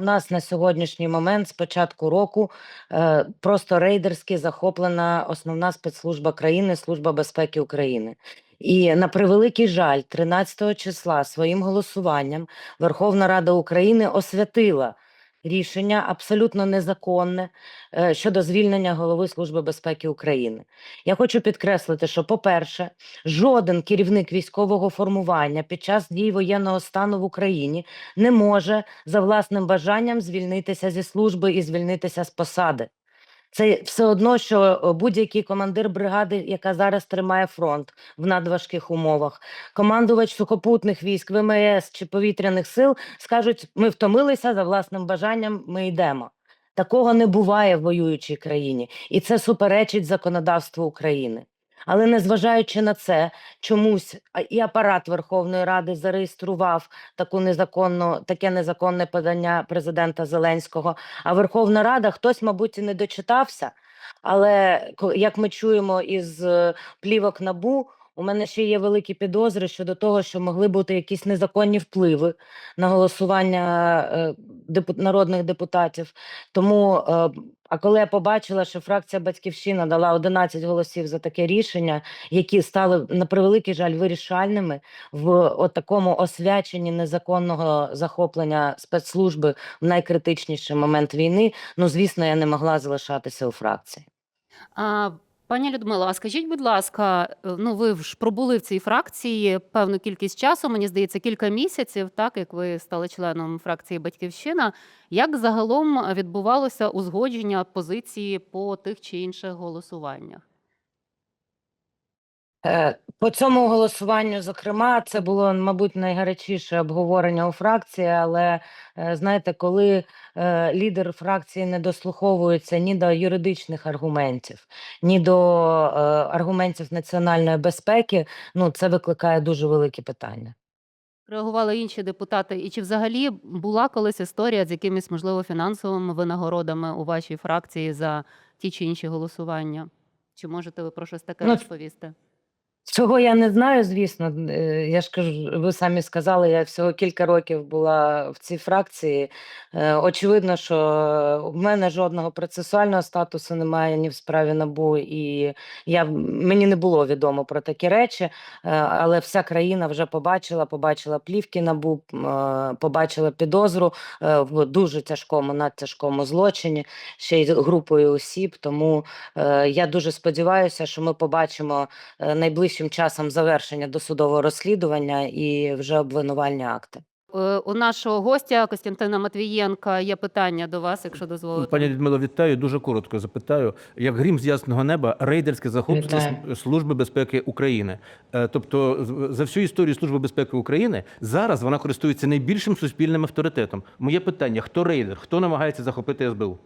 У нас на сьогоднішній момент з початку року е, просто рейдерськи захоплена основна спецслужба країни Служба безпеки України. І на превеликий жаль, 13 числа своїм голосуванням Верховна Рада України освятила рішення абсолютно незаконне е, щодо звільнення голови Служби безпеки України. Я хочу підкреслити, що, по-перше, жоден керівник військового формування під час дій воєнного стану в Україні не може за власним бажанням звільнитися зі служби і звільнитися з посади. Це все одно, що будь-який командир бригади, яка зараз тримає фронт в надважких умовах, командувач сухопутних військ, ВМС чи повітряних сил скажуть: ми втомилися за власним бажанням, ми йдемо. Такого не буває в воюючій країні, і це суперечить законодавству України. Але незважаючи на це, чомусь і апарат Верховної Ради зареєстрував таку незаконну, таке незаконне подання президента Зеленського. А Верховна Рада хтось, мабуть, і не дочитався. Але як ми чуємо із е, плівок набу, у мене ще є великі підозри щодо того, що могли бути якісь незаконні впливи на голосування е, народних депутатів. Тому, е, а коли я побачила, що фракція Батьківщина дала 11 голосів за таке рішення, які стали на превеликий жаль вирішальними в такому освяченні незаконного захоплення спецслужби в найкритичніший момент війни, ну звісно, я не могла залишатися у фракції. А, пані Людмила, а скажіть, будь ласка, е, ну ви ж пробули в цій фракції певну кількість часу, мені здається, кілька місяців, так як ви стали членом фракції Батьківщина. Як загалом відбувалося узгодження позиції по тих чи інших голосуваннях? По цьому голосуванню, зокрема, це було, мабуть, найгарячіше обговорення у фракції, але е, знаєте, коли е, лідер фракції не дослуховується ні до юридичних аргументів, ні до е, аргументів національної безпеки, ну це викликає дуже великі питання. Реагували інші депутати, і чи взагалі була колись історія з якимись, можливо, фінансовими винагородами у вашій фракції за ті чи інші голосування? Чи можете ви про щось таке Ну, розповісти? Цього я не знаю, звісно. Е, Я ж кажу, ви самі сказали, я всього кілька років була в цій фракції. Е, Очевидно, що в мене жодного процесуального статусу немає ні в справі НАБУ, і я, мені не було відомо про такі речі, е, але вся країна вже побачила, побачила плівки НАБУ, побачила підозру в дуже тяжкому, надтяжкому злочині, ще й групою осіб. Тому я дуже сподіваюся, що ми побачимо е, найближчим часом завершення досудового розслідування і вже обвинувальні акти. Е, У нашого гостя Костянтина Матвієнка є питання до вас, якщо дозволите. Пані Людмило, вітаю. Дуже коротко запитаю. Як грім з ясного неба, рейдерське захоплення Вітаю. Служби безпеки України. Е, Тобто, за всю історію Служби безпеки України зараз вона користується найбільшим суспільним авторитетом. Моє питання: хто рейдер, хто намагається захопити СБУ?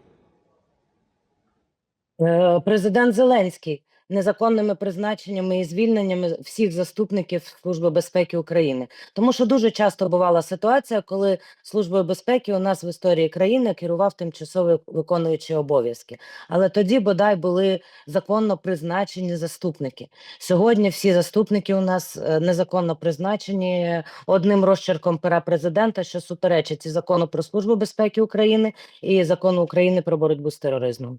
Е, Президент Зеленський незаконними призначеннями і звільненнями всіх заступників Служби безпеки України. Тому що дуже часто бувала ситуація, коли Службою безпеки у нас в історії країни керував тимчасово виконуючий обов'язки. Але тоді бодай були законно призначені заступники. Сьогодні всі заступники у нас е, незаконно призначені одним розчерком пера президента, що суперечить закону про службу безпеки України, і закону України про боротьбу з тероризмом.